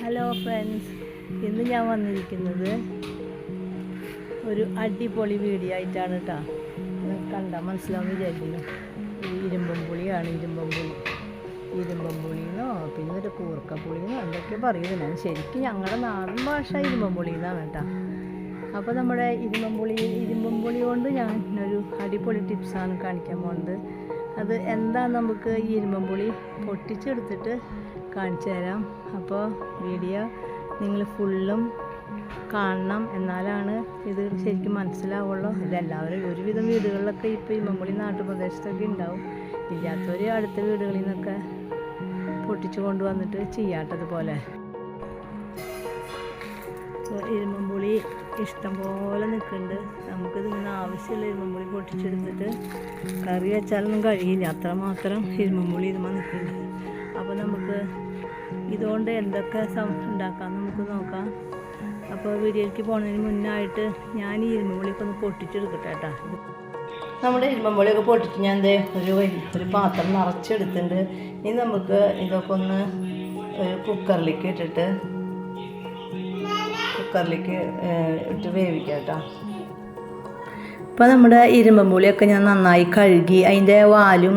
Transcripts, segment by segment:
Hello friends ഇന്ന് ഞാൻ വന്നിരിക്കുന്നത് ഒരു അടിപൊളി വീഡിയോ ആയിട്ടാണ് കേട്ടോ കണ്ട മനസ്സിലാവുന്ന വിചാരിക്കുന്നു. ഇരുമ്പം പുളിയാണ് ഇരുമ്പം പുളി. ഇരുമ്പം പുളിന്നോ പിന്നെ ഒരു കൂർക്ക പുളിന്നോ എന്തൊക്കെ പറയുന്നത് ശരിക്കും ഞങ്ങളുടെ നാടൻ ഭാഷ ഇരുമ്പം പുളി എന്നാണ് കേട്ടോ അപ്പോൾ നമ്മുടെ ഇരുമ്പം പുളി ഇരുമ്പം പുളി കൊണ്ട് ഞാൻ ഒരു അടിപൊളി ടിപ്സാണ് കാണിക്കാൻ പോകുന്നത് അത് എന്താ നമുക്ക് ഈ ഇരുമ്പം പുളി പൊട്ടിച്ചെടുത്തിട്ട് കാണിച്ചു തരാം. അപ്പോൾ വീഡിയോ നിങ്ങൾ ഫുള്ളും കാണണം എന്നാലാണ് ഇത് ശരിക്കും മനസ്സിലാവുള്ളൂ. ഇതെല്ലാവരും ഒരുവിധം വീടുകളിലൊക്കെ ഇപ്പോൾ ഇരുമ്പുളി നാട്ടുപ്രദേശത്തൊക്കെ ഉണ്ടാവും. ഇല്ലാത്തവർ അടുത്ത വീടുകളിൽ നിന്നൊക്കെ പൊട്ടിച്ചു കൊണ്ടുവന്നിട്ട് ചെയ്യാട്ടതുപോലെ ഇരുമ്പുളി ഇഷ്ടം പോലെ നിൽക്കുന്നുണ്ട്. നമുക്കിത് ഇങ്ങനെ ആവശ്യമുള്ള ഇരുമ്പുളി പൊട്ടിച്ചെടുത്തിട്ട്. കറി വെച്ചാലൊന്നും കഴിയില്ല. അത്രമാത്രം ഇരുമ്പുളി ഇരുമ നിൽക്കുന്നുണ്ട്. അപ്പോൾ നമുക്ക് ഇതുകൊണ്ട് എന്തൊക്കെ ഉണ്ടാക്കാം നമുക്ക് നോക്കാം. അപ്പോൾ വീഡിയോയിലേക്ക് പോകുന്നതിന് മുന്നായിട്ട് ഞാൻ ഈ ഇരുമ്പുളിയൊക്കെ ഒന്ന് പൊട്ടിച്ചെടുക്കട്ടെ കേട്ടോ. നമ്മുടെ ഇരുമ്പുളിയൊക്കെ പൊട്ടിച്ച് ഞാൻ എന്തേ ഒരു ഒരു പാത്രം നിറച്ചെടുത്തിട്ടുണ്ട്. ഇനി നമുക്ക് ഇതൊക്കെ ഒന്ന് ഒരു കുക്കറിലേക്ക് ഇട്ടിട്ട് കുക്കറിലേക്ക് ഇട്ട് വേവിക്കാം കേട്ടോ ഇപ്പോൾ നമ്മുടെ ഇരുമ്പുളിയൊക്കെ ഞാൻ നന്നായി കഴുകി അതിന്റെ വാലും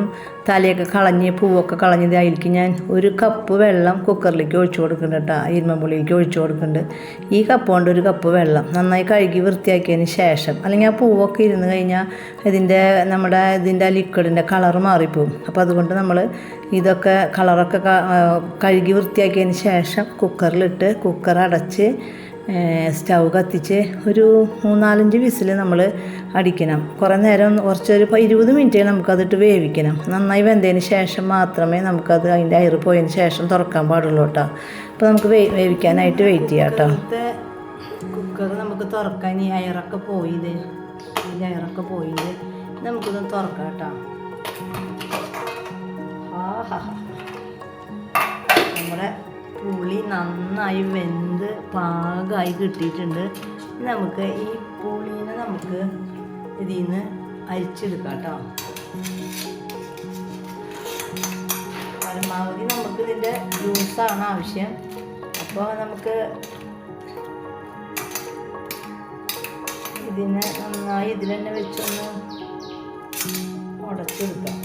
തലയൊക്കെ കളഞ്ഞ് പൂവൊക്കെ കളഞ്ഞത് അതിലേക്ക് ഞാൻ ഒരു കപ്പ് വെള്ളം കുക്കറിലേക്ക് ഒഴിച്ചു കൊടുക്കുന്നുണ്ട് കേട്ടോ. ഇരുമ്പുളിയിലേക്ക് ഒഴിച്ചു കൊടുക്കുന്നുണ്ട്. ഈ കപ്പ് കൊണ്ട് ഒരു കപ്പ് വെള്ളം നന്നായി കഴുകി വൃത്തിയാക്കിയതിന് ശേഷം അല്ലെങ്കിൽ ആ പൂവൊക്കെ ഇരുന്ന് കഴിഞ്ഞാൽ ഇതിന്റെ നമ്മുടെ ഇതിന്റെ ലിക്വിഡിന്റെ കളർ മാറിപ്പോവും. അപ്പോൾ അതുകൊണ്ട് നമ്മൾ ഇതൊക്കെ കളറൊക്കെ കഴുകി വൃത്തിയാക്കിയതിന് ശേഷം കുക്കറിലിട്ട് കുക്കർ അടച്ച് സ്റ്റൗ കത്തിച്ച് ഒരു മൂന്നാലഞ്ച് വിസിൽ നമ്മൾ അടിക്കണം. കുറേ നേരം കുറച്ചൊരു ഇരുപത് മിനിറ്റ് നമുക്കതിട്ട് വേവിക്കണം. നന്നായി വെന്തതിന് ശേഷം മാത്രമേ നമുക്കത് അതിന്റെ അയറ് പോയതിന് ശേഷം തുറക്കാൻ പാടുള്ളൂ കേട്ടോ. അപ്പോൾ നമുക്ക് വേ വേവിക്കാനായിട്ട് വെയിറ്റ് ചെയ്യാം കേട്ടോ. കുക്കർ നമുക്ക് തുറക്കാൻ ഈ അയറൊക്കെ പോയിത് ഇതിന്റെ അയറൊക്കെ പോയിത് നമുക്കിത് തുറക്കാം കേട്ടോ. നമ്മുടെ പുളി നന്നായി വെന്ത് പാകമായി കിട്ടിയിട്ടുണ്ട്. നമുക്ക് ഈ പുളീനെ നമുക്ക് ഇതിൽ നിന്ന് അരിച്ചെടുക്കാം കേട്ടോ. പരമാവധി നമുക്ക് ഇതിന്റെ ജ്യൂസാണ് ആവശ്യം. അപ്പോൾ നമുക്ക് ഇതിനെ നന്നായി ഇതിൽ തന്നെ വെച്ചൊന്ന് ഉടച്ചെടുക്കാം.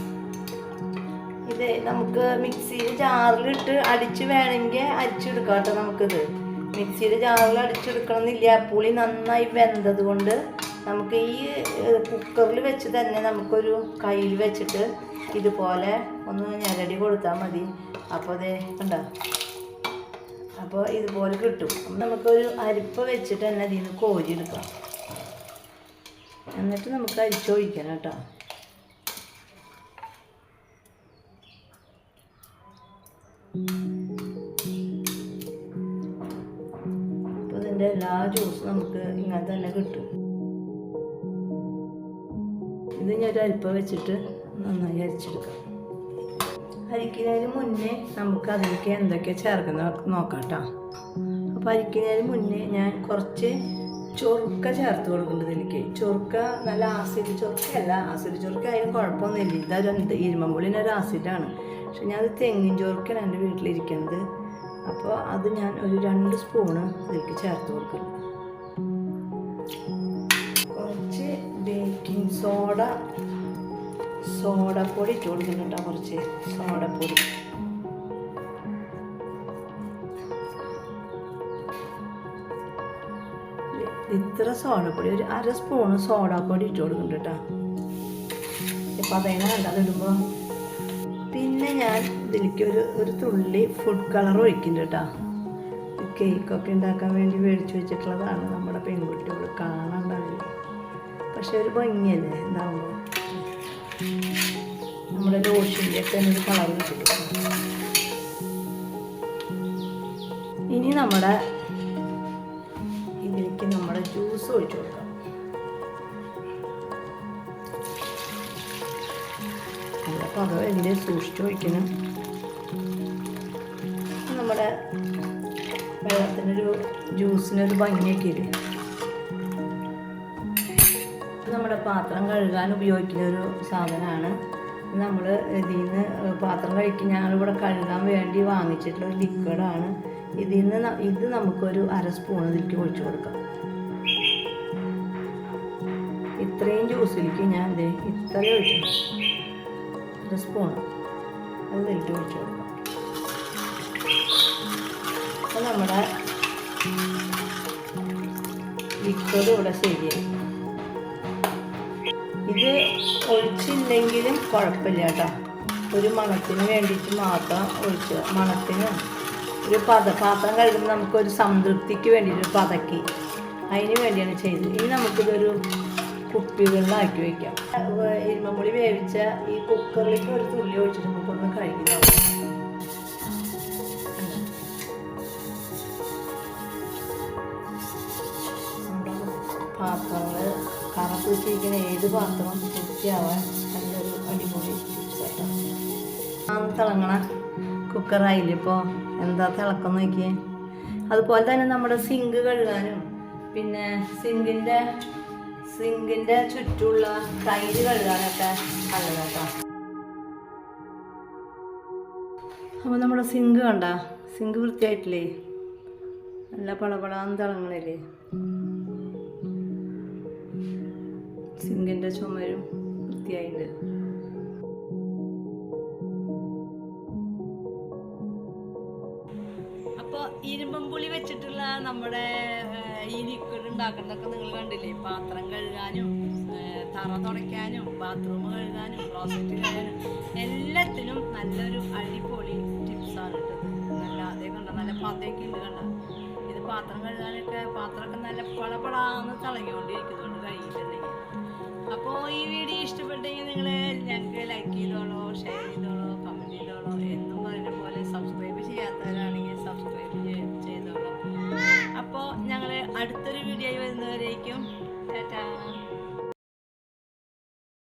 ഇത് നമുക്ക് മിക്സിയിൽ ജാറിലിട്ട് അടിച്ച് വേണമെങ്കിൽ അരിച്ചെടുക്കാം കേട്ടോ നമുക്കിത്. മിക്സിയിൽ ജാറിൽ അടിച്ചെടുക്കണം എന്നില്ല പുളി നന്നായി വെന്തത് കൊണ്ട് നമുക്ക് ഈ കുക്കറിൽ വെച്ച് തന്നെ നമുക്കൊരു കയ്യിൽ വെച്ചിട്ട് ഇതുപോലെ ഒന്ന് ഞരടി കൊടുത്താൽ മതി. അപ്പോൾ അതേ ഉണ്ടോ അപ്പോൾ ഇതുപോലെ കിട്ടും. നമുക്കൊരു അരിപ്പ വെച്ചിട്ട് തന്നെ അതിൽ നിന്ന് കോരി എടുക്കാം. എന്നിട്ട് നമുക്ക് അരിച്ചൊഴിക്കണം കേട്ടോ. അപ്പോൾ ഇതിന്റെ എല്ലാ ജ്യൂസും നമുക്ക് ഇങ്ങനെ തന്നെ കിട്ടും. ഇത് ഞാൻ ഒരു അരിപ്പ വെച്ചിട്ട് നന്നായി അരിച്ചെടുക്കാം. അരിക്കുന്നതിന് മുന്നേ നമുക്ക് അതിലേക്ക് എന്തൊക്കെ ചേർക്കുന്ന നോക്കാം കേട്ടോ അപ്പോൾ അരിക്കുന്നതിന് മുന്നേ ഞാൻ കുറച്ച് ചൊറുക്ക ചേർത്ത് കൊടുക്കുന്നത് എനിക്ക് ചൊറുക്ക നല്ല ആസിഡ് ചൊറുക്കയല്ല ആസിഡ് ചൊറുക്ക അതിന് കുഴപ്പമൊന്നുമില്ല. ഇതൊരു ഇരുമ്പുള്ളിന് ഒരു ആസിഡാണ്. പക്ഷെ ഞാൻ അത് തെങ്ങിൻ ചൊറുക്കാണ് എന്റെ വീട്ടിലിരിക്കുന്നത്. അപ്പോൾ അത് ഞാൻ ഒരു രണ്ട് സ്പൂണ് ഇതിലേക്ക് ചേർത്ത് കൊടുക്കും കുറച്ച് ബേക്കിംഗ് സോഡ സോഡപ്പൊടി ഇട്ട് കുറച്ച് സോഡപ്പൊടി ഇത്ര സോഡപ്പൊടി ഒരു അര സ്പൂണ് സോഡാപ്പൊടി ഇട്ട് കൊടുക്കുന്നുണ്ട് കേട്ടോ. ഇപ്പം അതെങ്ങനെ കണ്ട അതിടുമ്പോൾ പിന്നെ ഞാൻ ഇതിലേക്ക് ഒരു ഒരു തുള്ളി ഫുഡ് കളർ ഒഴിക്കുന്നുണ്ട് കേട്ടോ. കേക്കൊക്കെ ഉണ്ടാക്കാൻ വേണ്ടി മേടിച്ച് വെച്ചിട്ടുള്ളതാണ് നമ്മുടെ പെൺകുട്ടികൾ കാണാണ്ടാവില്ല പക്ഷെ ഒരു ഭംഗിയല്ലേ എന്താകുമ്പോൾ നമ്മുടെ ദോഷിന്റെ ഒക്കെ ഒരു കളർ കിട്ടും. ഇനി നമ്മുടെ ഇതിലേക്ക് നമ്മുടെ ജ്യൂസ് ഒഴിച്ചു കൊടുക്കാം. അപ്പോൾ അത് വലിയ സൂക്ഷിച്ചു ഒഴിക്കണം നമ്മുടെ വെള്ളത്തിനൊരു ജ്യൂസിനൊരു ഭംഗിയൊക്കെ ഇല്ലേ? പാത്രം കഴുകാൻ ഉപയോഗിക്കുന്ന ഒരു സാധനമാണ്. നമ്മൾ ഇതിൽ നിന്ന് പാത്രം കഴിക്കും ഞങ്ങളിവിടെ കഴുകാൻ വേണ്ടി വാങ്ങിച്ചിട്ടുള്ള ലിക്വിഡാണ്. ഇതിൽ നിന്ന് ഇത് നമുക്കൊരു അര സ്പൂൺ ഇതിലേക്ക് ഒഴിച്ചു കൊടുക്കാം. ഇത്രയും ജ്യൂസിലേക്ക് ഞാൻ ദേ ഇത്രയും ഒഴിച്ചു അര സ്പൂൺ അത് ഇതിലേക്ക് ഒഴിച്ചു കൊടുക്കാം. അപ്പോൾ നമ്മുടെ ലിക്വിഡ് ഇവിടെ ശരിയായി. ഇത് ഒഴിച്ചില്ലെങ്കിലും കുഴപ്പമില്ല കേട്ടോ. ഒരു മണത്തിന് വേണ്ടിയിട്ട് മാത്രം ഒഴിച്ച് മണത്തിന് ഒരു പത പാത്രം കഴുകുമ്പോൾ നമുക്കൊരു സംതൃപ്തിക്ക് വേണ്ടിയിട്ട് പതക്കി അതിന് വേണ്ടിയാണ് ചെയ്തത്. ഇനി നമുക്കിതൊരു കുപ്പികളിലാക്കി വയ്ക്കാം. ഏഹ് ഇരുമ്പുളി വേവിച്ച ഈ കുക്കറിലേക്ക് ഒരു തുള്ളി ഒഴിച്ചിട്ട് നമുക്കൊന്ന് കഴുകി നോക്കാം. പാത്രങ്ങൾ കറ പിടിച്ചിരിക്കുന്ന ഏത് പാത്രവും വൃത്തിയാവാൻ നല്ലൊരു അടിപൊളി തിളങ്ങണ കുക്കറായില്ല ഇപ്പോൾ എന്താ തിളക്കം നോക്കിയേ? അതുപോലെ തന്നെ നമ്മുടെ സിങ്ക് കഴുകാനും പിന്നെ സിങ്കിന്റെ സിങ്കിന്റെ ചുറ്റുമുള്ള തൈര് കഴുകാനൊക്കെ നല്ലതാട്ടോ അപ്പോൾ നമ്മുടെ സിങ്ക് കണ്ട സിങ്ക് വൃത്തിയായിട്ടില്ലേ? നല്ല പളപളാന്ന് തിളങ്ങണില്ലേ? സിങ്കിന്റെ ചുമരും വൃത്തിയായിട്ടുണ്ട് അപ്പോൾ ഇരുമ്പം പുളി വെച്ചിട്ടുള്ള നമ്മുടെ ഈ ലിക്വിഡ് ഉണ്ടാക്കുന്നതൊക്കെ നിങ്ങൾ കണ്ടില്ലേ? പാത്രം കഴുകാനും തറ തുടയ്ക്കാനും ബാത്റൂം കഴുകാനും ക്ലോസറ്റ് കഴുകാനും എല്ലാത്തിനും നല്ലൊരു അടിപൊളി ടിപ്സാണ് കിട്ടുന്നത് നല്ല അതേ കണ്ട? നല്ല പതയൊക്കെ ഉണ്ട് കണ്ട? ഇത് പാത്രം കഴുകാനൊക്കെ പാത്രമൊക്കെ നല്ല പളപളാന്ന് തിളങ്ങിക്കൊണ്ടിരിക്കുന്നുണ്ട് കഴിയിട്ടുണ്ടെങ്കിൽ അപ്പോൾ ഈ വീഡിയോ ഇഷ്ടപ്പെട്ടെങ്കിൽ നിങ്ങൾ ഞങ്ങൾക്ക് ലൈക്ക്